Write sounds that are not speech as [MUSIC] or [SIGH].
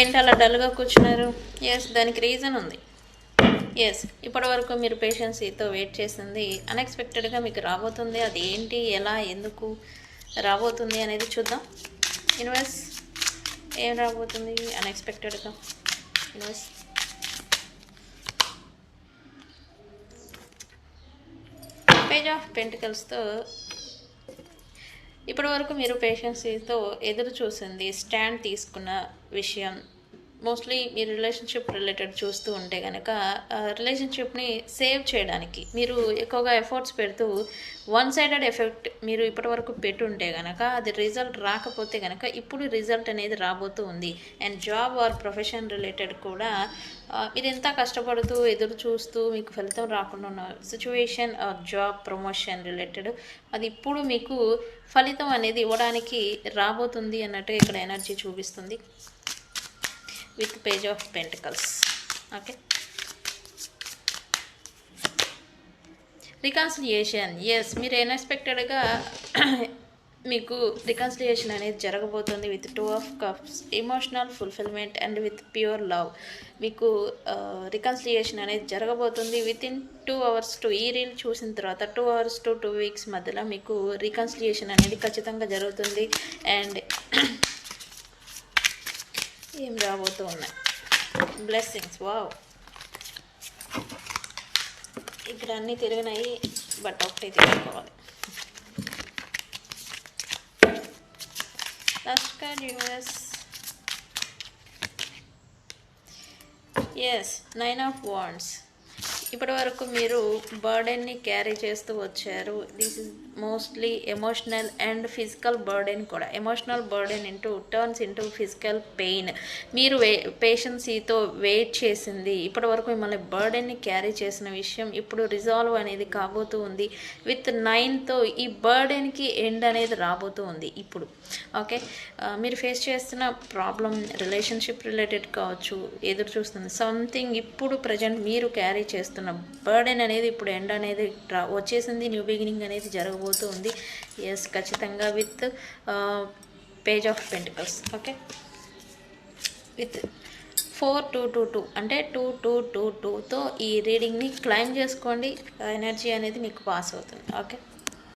ఏంటి అలా డల్గా కూర్చున్నారు? ఎస్ దానికి రీజన్ ఉంది. ఎస్ ఇప్పటి వరకు మీరు పేషెన్సీతో వెయిట్ చేసింది అన్ఎక్స్పెక్టెడ్గా మీకు రాబోతుంది. అది ఏంటి? ఎలా? ఎందుకు రాబోతుంది అనేది చూద్దాం. యూనివర్స్ ఏం రాబోతుంది? అన్ఎక్స్పెక్టెడ్గా యూనివర్స్ పేజ్ ఆఫ్ పెంటికల్స్తో ఇప్పటివరకు మీరు పేషెన్సీతో ఎదురు చూసింది స్టాండ్ తీసుకున్న విషయం మోస్ట్లీ మీ రిలేషన్షిప్ రిలేటెడ్ చూస్తూ ఉంటే కనుక రిలేషన్షిప్ని సేవ్ చేయడానికి మీరు ఎక్కువగా ఎఫర్ట్స్ పెడుతూ వన్ సైడెడ్ ఎఫెక్ట్ మీరు ఇప్పటివరకు పెట్టుంటే కనుక అది రిజల్ట్ రాకపోతే కనుక ఇప్పుడు రిజల్ట్ అనేది రాబోతూ ఉంది. And job or profession related కూడా మీరు ఎంత కష్టపడుతూ ఎదురు చూస్తూ మీకు ఫలితం రాకుండా ఉన్న సిచ్యువేషన్ జాబ్ ప్రమోషన్ రిలేటెడ్ అది ఇప్పుడు మీకు ఫలితం అనేది ఇవ్వడానికి రాబోతుంది అన్నట్టు ఇక్కడ ఎనర్జీ చూపిస్తుంది. With page of pentacles okay reconciliation yes మీరు అన్ఎక్స్పెక్టెడ్గా [CLEARS THROAT] మీకు రికాన్సిలియేషన్ అనేది జరగబోతుంది with two of cups emotional fulfilment and with pure love మీకు రికన్సిలియేషన్ అనేది జరగబోతుంది within two hours to ఈ రీల్ చూసిన తర్వాత two hours to two weeks మధ్యలో మీకు రికన్సిలియేషన్ అనేది ఖచ్చితంగా జరుగుతుంది. అండ్ [CLEARS THROAT] ఏం రాబోతూ ఉన్నాయి? బ్లెస్సింగ్స్ వావ్ ఇక్కడ అన్నీ తిరిగినాయి బట్ ఒకటి తీసుకోవాలి. Last card US yes nine of wands ఇప్పటి వరకు మీరు బర్డెన్ని క్యారీ చేస్తూ వచ్చారు. This is mostly emotional and physical burden కూడా. Emotional burden into turns into physical pain మీరు వే పేషెన్సీతో వెయిట్ చేసింది. ఇప్పటి వరకు మిమ్మల్ని బర్డెన్ని క్యారీ చేసిన విషయం ఇప్పుడు రిజాల్వ్ అనేది కాబోతూ ఉంది. విత్ నైన్తో ఈ బర్డెన్కి ఎండ్ అనేది రాబోతూ ఉంది ఇప్పుడు. ఓకే uh, మీరు ఫేస్ చేస్తున్న ప్రాబ్లం రిలేషన్షిప్ రిలేటెడ్ కావచ్చు ఎదురు చూస్తుంది సంథింగ్ ఇప్పుడు ప్రజెంట్ మీరు క్యారీ చేస్తున్న బర్డెన్ అనేది ఇప్పుడు ఎండ్ అనేది వచ్చేసింది. న్యూ బిగినింగ్ అనేది జరగబోతూ ఉంది ఎస్ ఖచ్చితంగా with page of pentacles okay with four two two two అంటే టూ టూ టూ టూతో ఈ రీడింగ్ని క్లైమ్ చేసుకోండి. ఎనర్జీ అనేది మీకు పాస్ అవుతుంది ఓకే